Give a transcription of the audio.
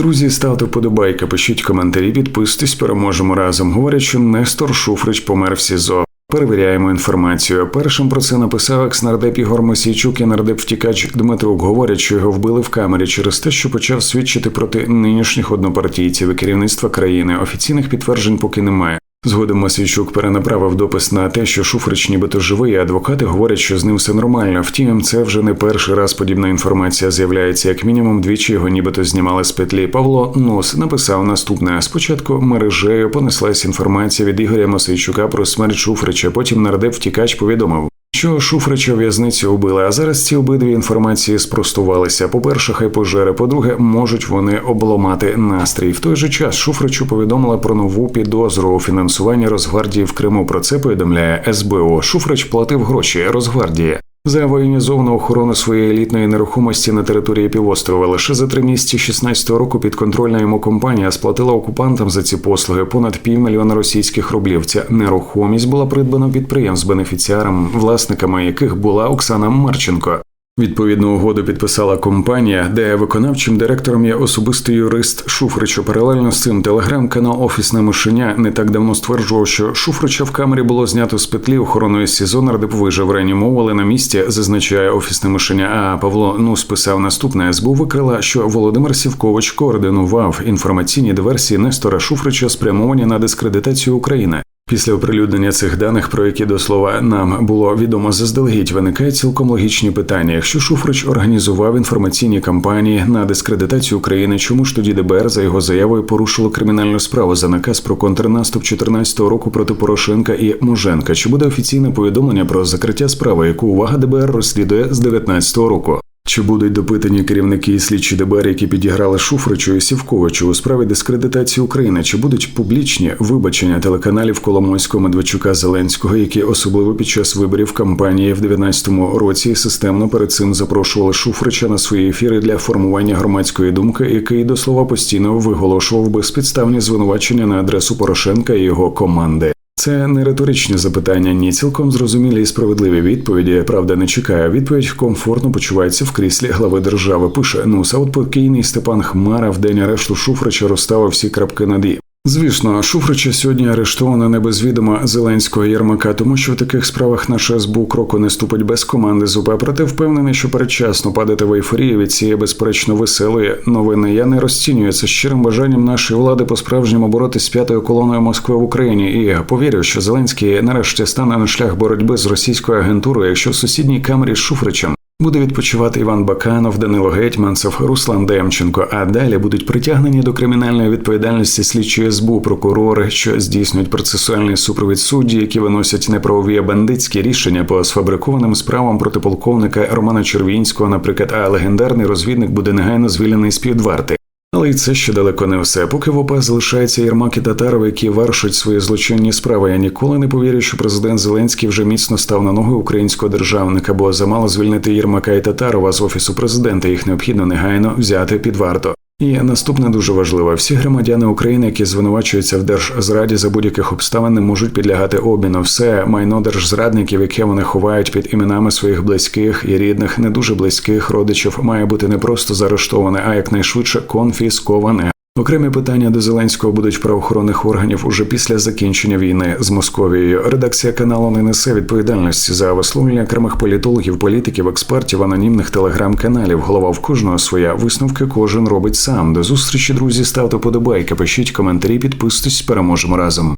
Друзі, ставте вподобайки, пишіть коментарі, підписуйтесь, переможемо разом. Говорять, що Нестор Шуфрич помер в СІЗО. Перевіряємо інформацію. Першим про це написав екс-нардеп Ігор Мосійчук і нардеп втікач Дмитрук. Говорять, що його вбили в камері через те, що почав свідчити проти нинішніх однопартійців і керівництва країни. Офіційних підтверджень поки немає. Згодом Масвійчук перенаправив допис на те, що Шуфрич нібито живий, а адвокати говорять, що з ним все нормально. Втім, це вже не перший раз подібна інформація з'являється. Як мінімум, двічі його нібито знімали з петлі. Павло Нос написав наступне: спочатку мережею понеслась інформація від Ігоря Масвійчука про смерть Шуфрича. Потім нардеп втікач повідомив. Що Шуфрича в'язниці убили, а зараз ці обидві інформації спростувалися. По-перше, хай пожери. По-друге, можуть вони обламати настрій. В той же час Шуфричу повідомила про нову підозру у фінансуванні Росгвардії в Криму. Про це повідомляє СБУ. Шуфрич платив гроші Росгвардії. За воєнізовану охорону своєї елітної нерухомості на території півострова лише за три місяці 16-го року підконтрольна йому компанія сплатила окупантам за ці послуги понад півмільйона російських рублів. Ця нерухомість була придбана підприємств бенефіціарам, власниками яких була Оксана Марченко. Відповідну угоду підписала компанія, де виконавчим директором є особистий юрист Шуфричу. Паралельно з цим телеграм-канал Офісне мишеня не так давно стверджував, що Шуфрича в камері було знято з петлі охороною СІЗО, нардеп вижив реанімовували на місці, зазначає офісне мишеня. А Павло Нус писав наступне СБУ викрила, що Володимир Сівкович координував інформаційні диверсії Нестора Шуфрича, спрямовані на дискредитацію України. Після оприлюднення цих даних, про які до слова нам було відомо заздалегідь, виникають цілком логічні питання. Якщо Шуфрич організував інформаційні кампанії на дискредитацію України, чому ж тоді ДБР за його заявою порушило кримінальну справу за наказ про контрнаступ 14 року проти Порошенка і Муженка? Чи буде офіційне повідомлення про закриття справи, яку увага ДБР розслідує з 19 року? Чи будуть допитані керівники і слідчі ДБР, які підіграли Шуфричу і Сівковичу у справі дискредитації України? Чи будуть публічні вибачення телеканалів Коломойського Медведчука Зеленського, які особливо під час виборів кампанії в 19-му році системно перед цим запрошували Шуфрича на свої ефіри для формування громадської думки, який до слова постійно виголошував безпідставні звинувачення на адресу Порошенка і його команди? Це не риторичні запитання, ні цілком зрозумілі і справедливі відповіді. Правда, не чекає. Відповідь комфортно почувається в кріслі глави держави. Пише ну саут покійний Степан Хмара в день арешту Шуфрича розставив всі крапки над «і». Звісно, Шуфрича сьогодні арештовано не без відома Зеленського Єрмака, тому що в таких справах наше СБУ кроку не ступить без команди з. Проте впевнений, що передчасно падати в ейфорію від цієї безперечно веселої новини. Я не розцінюю це щирим бажанням нашої влади по справжньому боротися з п'ятою колоною Москви в Україні. І я повірю, що Зеленський нарешті стане на шлях боротьби з російською агентурою, якщо в сусідній камері з Шуфричем. Буде відпочивати Іван Баканов, Данило Гетьманцев, Руслан Демченко. А далі будуть притягнені до кримінальної відповідальності слідчі СБУ прокурори, що здійснюють процесуальний супровід судді, які виносять неправові бандитські рішення по сфабрикованим справам проти полковника Романа Червінського, наприклад, а легендарний розвідник буде негайно звільнений з підварти. Але й це ще далеко не все. Поки в ОП залишається Єрмак і Татаров, які вершать свої злочинні справи. Я ніколи не повірю, що президент Зеленський вже міцно став на ноги українського державника, бо замало звільнити Єрмака і Татарова з офісу президента. Їх необхідно негайно взяти під варту. І наступне дуже важлива: всі громадяни України, які звинувачуються в держзраді за будь-яких обставин, не можуть підлягати обміну. Все майно держзрадників, яке вони ховають під іменами своїх близьких і рідних, не дуже близьких родичів, має бути не просто заарештоване, а якнайшвидше конфісковане. Окремі питання до Зеленського будуть правоохоронних органів уже після закінчення війни з Московією. Редакція каналу не несе відповідальності за висловлення окремих політологів, політиків, експертів, анонімних телеграм-каналів. Голова в кожного своя висновки кожен робить сам. До зустрічі, друзі, ставте подобайки, пишіть коментарі, підписуйтесь, переможемо разом.